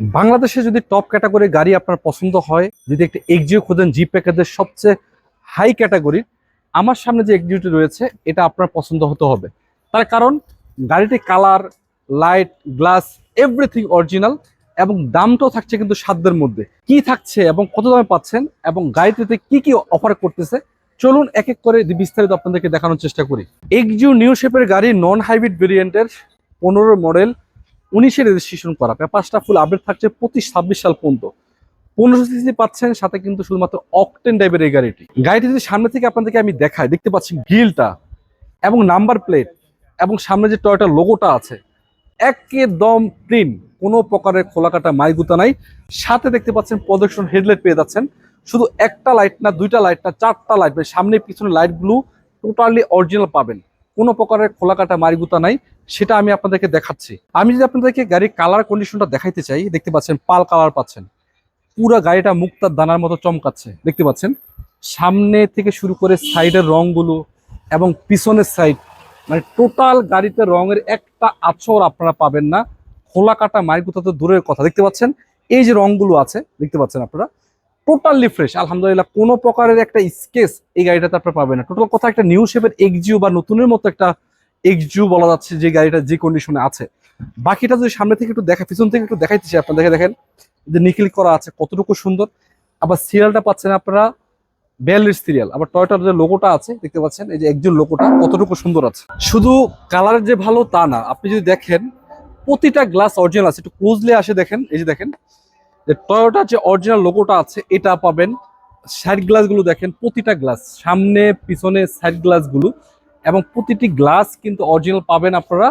বাংলাদেশে যদি top category গাড়ি আপনার পছন্দ হয়, যদি একটা এক্সিও খোঁজেন জি প্যাকেজের সবচেয়ে হাই ক্যাটাগরির আমার সামনে যে এক্সিওটি রয়েছে, এটা আপনার পছন্দ হতে হবে। তার কারণ, গাড়িটি colour light glass everything original এবং দামটাও থাকছে কিন্তু সাধ্যের মধ্যে। কি থাকছে এবং কত দামে পাচ্ছেন এবং গাড়িটিতে কি কি অফার করতেছে, চলুন এক এক করে বিস্তারিত আপনাদেরকে দেখানোর চেষ্টা করি। এক্সিও নিউ শেপের গাড়ি নন হাইব্রিড ভেরিয়েন্টের পনেরো মডেল উনিশে রেজিস্ট্রেশন করা। পেপারসটা ফুল আপডেট থাকছে পঁচিশ, ছাব্বিশ সাল পর্যন্ত। পনেরো সিসি পাচ্ছেন, সাথে কিন্তু শুধুমাত্র অকটেন টাইপের এই গাড়িটি। গাড়িটি যদি সামনে থেকে আপনাদেরকে আমি দেখাই, দেখতে পাচ্ছি গ্রিলটা এবং নাম্বার প্লেট এবং সামনে যে টয়টা লোগোটা আছে, একদম প্রিন্ট কোনো প্রকারের খোলাকাটা মাইগুতা নাই। সাথে দেখতে পাচ্ছেন প্রদর্শন হেডলাইট পেয়ে যাচ্ছেন। শুধু একটা লাইট না, দুইটা লাইট না, চারটা লাইট মানে সামনে পিছনে লাইটগুলো টোটালি অরিজিনাল পাবেন। কোনো প্রকারের খোলাকাটা মারিগুতা নাই, সেটা আমি আপনাদেরকে দেখাচ্ছি। আমি যদি আপনাদেরকে গাড়ির কালার কন্ডিশনটা দেখাইতে চাই, দেখতে পাচ্ছেন পাল কালার পাচ্ছেন। পুরো গাড়িটা মুক্তার দানার মতো চমকাচ্ছে, দেখতে পাচ্ছেন? সামনে থেকে শুরু করে সাইডের রংগুলো এবং পিছনের সাইড মানে টোটাল গাড়িতে রঙের একটা আচর আপনারা পাবেন না। খোলা কাটা মারিগুতা তো দূরের কথা, দেখতে পাচ্ছেন? এই যে রংগুলো আছে, দেখতে পাচ্ছেন আপনারা? টোটালি ফ্রেশ আলহামদুলিল্লাহ, কোনো প্রকারের একটা স্কেচ এই গাড়িটাতে আপনারা পাবেন না। টোটাল কথা একটা নিউ শেপের এক্সজিও বা নতুনের মতো একটা এক্সজিও বলা যাচ্ছে যে গাড়িটা যে কন্ডিশনে আছে। বাকিটা যদি সামনে থেকে একটু দেখা, পিছন থেকে একটু দেখাইতেছি আপনাদের দেখেন যে নিখিল করা আছে, কতটুকু সুন্দর। আবার সিরিয়ালটা পাচ্ছেন আপনারা বিয়াল্লিশ সিরিয়াল আবার টয়টার যে লোগোটা আছে, দেখতে পাচ্ছেন, এই যে একজন লোগোটা কতটুকু সুন্দর আছে। শুধু কালার যে ভালো তা না, আপনি যদি দেখেন, প্রতিটা গ্লাস অরিজিনাল আছে, একটু ক্লোজলি আসে দেখেন, এই যে দেখেন যে টয়োটার যে অরিজিনাল লোগোটা আছে, এটা পাবেন। সাইড গ্লাসগুলো দেখেন, প্রতিটা গ্লাস সামনে, পিছনে সাইড গ্লাসগুলো এবং প্রতিটি গ্লাস কিন্তু অরিজিনাল পাবেন আপনারা।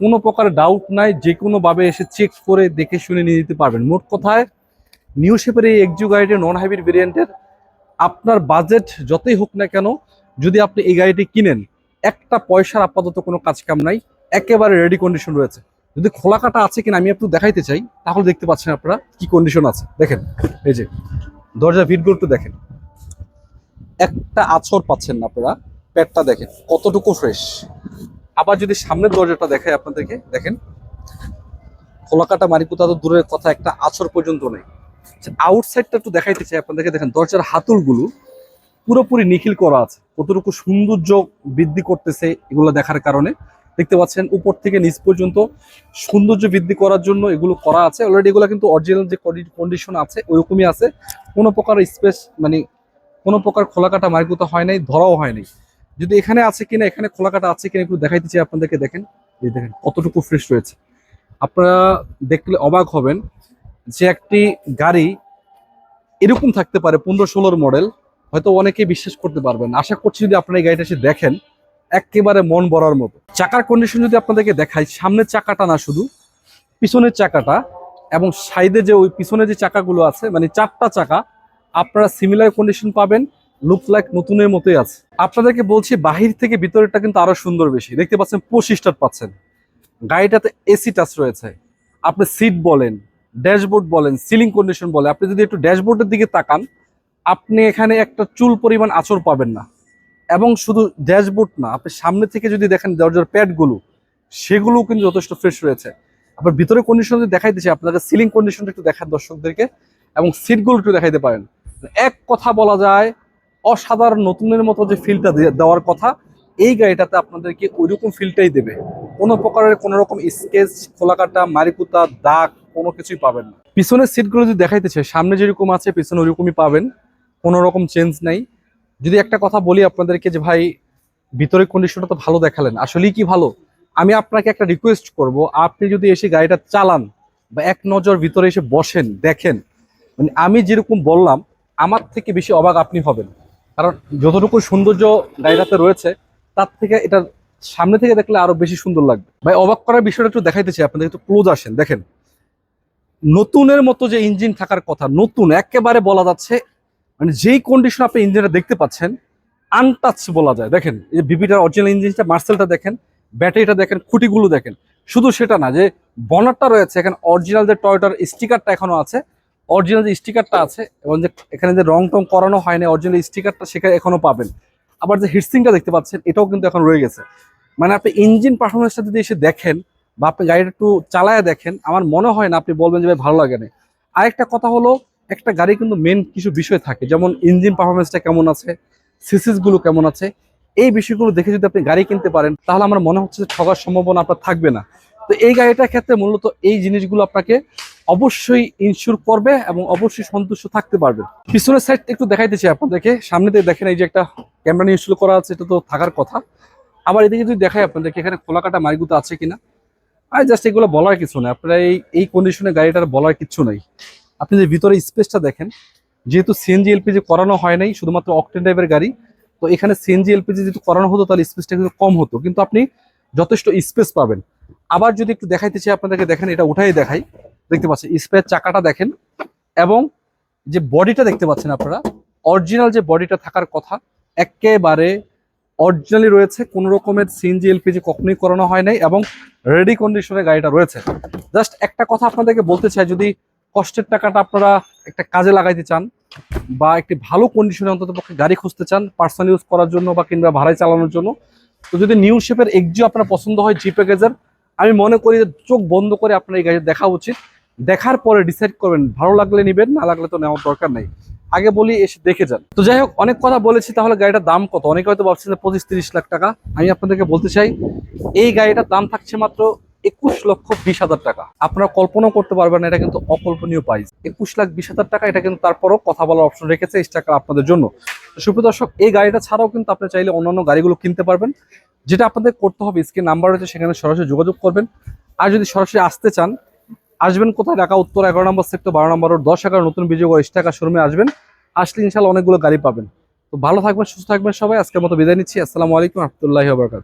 কোনো প্রকার ডাউট নাই যে কোনোভাবে এসে চেক করে দেখে শুনে নিয়ে যেতে পারবেন। মোট কথায় নিউ শেপের এই এক্সিউ গাড়িটি নন হাইব্রিড ভেরিয়েন্টের আপনার বাজেট যতই হোক না কেন, যদি আপনি এই গাড়িটি কিনেন, একটা পয়সার আপাতত কোনো কাজ কাম নাই। একেবারে রেডি কন্ডিশন রয়েছে। যদি খোলা কাটা আছে কিনা আমি একটু দেখাইতে চাই, তাহলে দেখতে পাচ্ছেন আপনারা কি কন্ডিশন আছে। দেখেন, এই যে, দরজা ভিটগুলো একটু দেখেন। একটা আছর পাচ্ছেন না আপনারা প্যাডটা দেখেন, কতটুকু ফ্রেশ আবার যদি সামনের দরজাটা দেখাই আপনাদেরকে, দেখেন, খোলা কাটা মারিকুতা তো দূরের কথা, একটা আছর পর্যন্ত নেই। আউটসাইডটা একটু দেখাইতে চাই আপনাদেরকে, দেখেন, দরজার হাতুলগুলো পুরোপুরি নিখিল করা আছে। কতটুকু সৌন্দর্য বৃদ্ধি করতেছে এগুলো দেখার কারণে। দেখতে পাচ্ছেন, উপর থেকে নিচ পর্যন্ত সৌন্দর্য বৃদ্ধি করার জন্য এগুলো করা আছে। অলরেডি এগুলো কিন্তু অরিজিনাল যে কন্ডিশন আছে ওইরকমই আছে। কোনো প্রকার স্পেস মানে কোনো প্রকার খোলাকাটা মার্গুতা হয় নাই, ধরাও হয় নাই। যদি এখানে আছে কিনা, এখানে খোলাকাটা আছে কিনা একটু দেখাইতে চাই আপনাদেরকে, দেখেন। এই দেখেন, কতটুকু ফ্রেশ রয়েছে। আপনারা দেখলে অবাক হবেন যে একটি গাড়ি এরকম থাকতে পারে, পনেরো ষোলোর মডেল হয়তো অনেকেই বিশ্বাস করতে পারবেন। আশা করছি যদি আপনারা এই গাড়িটা এসে দেখেন একেবারে মন ভরার মতো। চাকার কন্ডিশন যদি আপনাদেরকে দেখাই, সামনের চাকাটা না শুধু, পিছনের চাকাটা এবং সাইডে যে ওই পিছনে যে চাকাগুলো আছে মানে চারটা চাকা, আপনারা সিমিলার কন্ডিশন পাবেন লুক লাইক নতুনের মতোই আছে। আপনাদেরকে বলছি, বাহির থেকে ভিতরেরটা কিন্তু আরও সুন্দর বেশি। দেখতে পাচ্ছেন পঁচিশ স্টার পাচ্ছেন। গাড়িটাতে এসি টাচ রয়েছে। আপনি সিট বলেন ড্যাশবোর্ড বলেন সিলিং কন্ডিশন বলে আপনি যদি একটু ড্যাশবোর্ডের দিকে তাকান, আপনি এখানে একটা চুল পরিমাণ আচর পাবেন না। এবং শুধু ড্যাশবোর্ড না, আপনি সামনে থেকে যদি দেখেন দরজার প্যাডগুলো সেগুলো কিন্তু যথেষ্ট ফ্রেশ রয়েছে। আপনার ভিতরে কন্ডিশন যদি দেখাইতে চাই আপনাকে সিলিং কন্ডিশনটা একটু দেখান দর্শকদেরকে, এবং সিটগুলো একটু দেখাইতে পারেন। এক কথা বলা যায়, অসাধারণ নতুনের মতো যে ফিলটা দেওয়ার কথা, এই গাড়িটাতে আপনাদেরকে ওইরকম ফিলটাই দেবে। কোনো প্রকারের কোনো রকম স্কেচ, খোলাকাটা মারিকুতা দাগ, কোনো কিছুই পাবেন না। পিছনের সিটগুলো যদি দেখাইতেছে সামনে যেরকম আছে, পিছনে ওইরকমই পাবেন। কোনো রকম চেঞ্জ নাই। যদি একটা কথা বলি আপনাদেরকে যে, ভাই, ভিতরের কন্ডিশনটা তো ভালো দেখালেন, আসলেই কি ভালো? আমি আপনাকে একটা রিকোয়েস্ট করব, আপনি যদি এসে গাড়িটা চালান বা এক নজর ভিতরে এসে বসেন, দেখেন মানে আমি যেরকম বললাম, আমার থেকে বেশি অবাক আপনি হবেন। কারণ যতটুকু সৌন্দর্য গাড়িটাতে রয়েছে, তার থেকে এটা সামনে থেকে দেখলে আরও বেশি সুন্দর লাগবে। ভাই, অবাক করার বিষয়টা একটু দেখাইতেছি আপনাদের একটু ক্লোজ আসেন, দেখেন। নতুনের মতো যে ইঞ্জিন থাকার কথা, নতুন, একেবারে বলা যাচ্ছে মানে যেই কন্ডিশন আপনি ইঞ্জিনটা দেখতে পাচ্ছেন আনটাচ বলা যায়। দেখেন, এই বিপিটার অরিজিনাল ইঞ্জিনটা মার্সেলটা দেখেন ব্যাটারিটা দেখেন, খুঁটিগুলো দেখেন। শুধু সেটা না, যে বনারটা রয়েছে, এখানে অরিজিনাল যে টয়টার স্টিকারটা এখনও আছে অরিজিনাল যে স্টিকারটা আছে, এবং যে এখানে যে রং টং করানো হয়নি অরিজিনাল স্টিকারটা সেখানে এখনও পাবেন। আবার যে হিটসিংটা দেখতে পাচ্ছেন, এটাও কিন্তু এখন রয়ে গেছে। মানে আপনি ইঞ্জিন পারফরমেন্সটা যদি এসে দেখেন, বা আপনি গাড়িটা একটু চালায় দেখেন, আমার মনে হয় না আপনি বলবেন যে ভাই ভালো লাগে না। আরেকটা কথা হলো একটা গাড়ি কিন্তু মেন কিছু বিষয় থাকে। যেমন ইঞ্জিন পারফরমেন্সটা কেমন আছে সিসিসগুলো কেমন আছে, এই বিষয়গুলো দেখে যদি আপনি গাড়ি কিনতে পারেন, তাহলে আমার মনে হচ্ছে যে ঠগার সম্ভাবনা আপনার থাকবে না। তো এই গাড়িটার ক্ষেত্রে মূলত এই জিনিসগুলো আপনাকে অবশ্যই ইনস্যুর করবে এবং অবশ্যই সন্তুষ্ট থাকতে পারবে। পিছনের সাইড একটু দেখাইতেছি আপনাদেরকে। সামনে দিয়ে দেখেন এই যে একটা ক্যামেরা নিয়ে ইনস্টল করা আছে, এটা তো থাকার কথা। আবার এদিকে যদি দেখাই আপনাদেরকে, এখানে খোলাকাটা মারিগুতো আছে কিনা? আর জাস্ট এগুলো বলার কিছু নেই। আপনারা এই এই কন্ডিশনে গাড়িটার বলার কিছু নেই। আপনি যে ভিতরে স্পেসটা দেখেন, যেহেতু সিএনজি এলপিজি করানো হয় নাই, শুধুমাত্র অকটেন টাইপের গাড়ি, তো এখানে সিএনজি এলপিজি যদি করানো হতো, তাহলে স্পেসটা কিন্তু কম হতো। কিন্তু আপনি যথেষ্ট স্পেস পাবেন। আবার যদি একটু দেখাইতে চাই, আপনাদেরকে দেখেন, এটা উঠাই দেখাই। দেখতে পাচ্ছেন, স্পেস চাকাটা দেখেন, এবং যে বডিটা দেখতে পাচ্ছেন আপনারা, অরিজিনাল যে বডিটা থাকার কথা, একেবারে অরিজিনালি রয়েছে, কোনো রকমের সিএনজি এলপিজি কখনোই করানো হয় নাই, এবং রেডি কন্ডিশনে গাড়িটা রয়েছে। জাস্ট একটা কথা আপনাদেরকে বলতে চাই, যদি কষ্টের টাকাটা আপনারা একটা কাজে লাগাইতে চান বা একটি ভালো কন্ডিশনে অন্তত পক্ষে গাড়ি খুঁজতে চান পার্সোনাল ইউজ করার জন্য বা কিংবা ভাড়ায় চালানোর জন্য, তো যদি নিউ শেপের এক্সিও আপনার পছন্দ হয় জি প্যাকেজের আমি মনে করি যে চোখ বন্ধ করে আপনার এই গাড়ি দেখা উচিত। দেখার পরে ডিসাইড করবেন, ভালো লাগলে নেবেন, না লাগলে তো নেওয়ার দরকার নেই। আগে বলি, এসে দেখে যান। তো যাই হোক, অনেক কথা বলেছি, তাহলে গাড়িটার দাম কত? অনেকে হয়তো ভাবছেন পঁচিশ তিরিশ লাখ টাকা। আমি আপনাদেরকে বলতে চাই, এই গাড়িটার দাম থাকছে মাত্র একুশ লক্ষ বিশ হাজার টাকা। আপনারা কল্পনাও করতে পারবেন এটা কিন্তু অকল্পনীয় প্রাইস একুশ লাখ বিশ হাজার টাকা, এটা কিন্তু তারপরও কথা বলার অপশন রেখেছে এই টাকা আপনাদের জন্য। তো সুপ্রিয় দর্শক, এই গাড়িটা ছাড়াও কিন্তু আপনি চাইলে অন্যান্য গাড়িগুলো কিনতে পারবেন। যেটা আপনাদের করতে হবে, স্ক্রিন নাম্বার রয়েছে, সেখানে সরাসরি যোগাযোগ করবেন। আর যদি সরাসরি আসতে চান, আসবেন কোথায়? ঢাকা, উত্তর এগারো নম্বর সেক্টর বারো নম্বর রোড দশ এগারো, নতুন বিজয় টাকা শোরুমে আসবেন। আসলে ইনশাল্লাহ অনেকগুলো গাড়ি পাবেন। তো ভালো থাকবেন, সুস্থ থাকবেন সবাই। আজকের মতো বিদায় নিচ্ছি। আসসালামু আলাইকুম, রহমতুল্লাহি বারকাত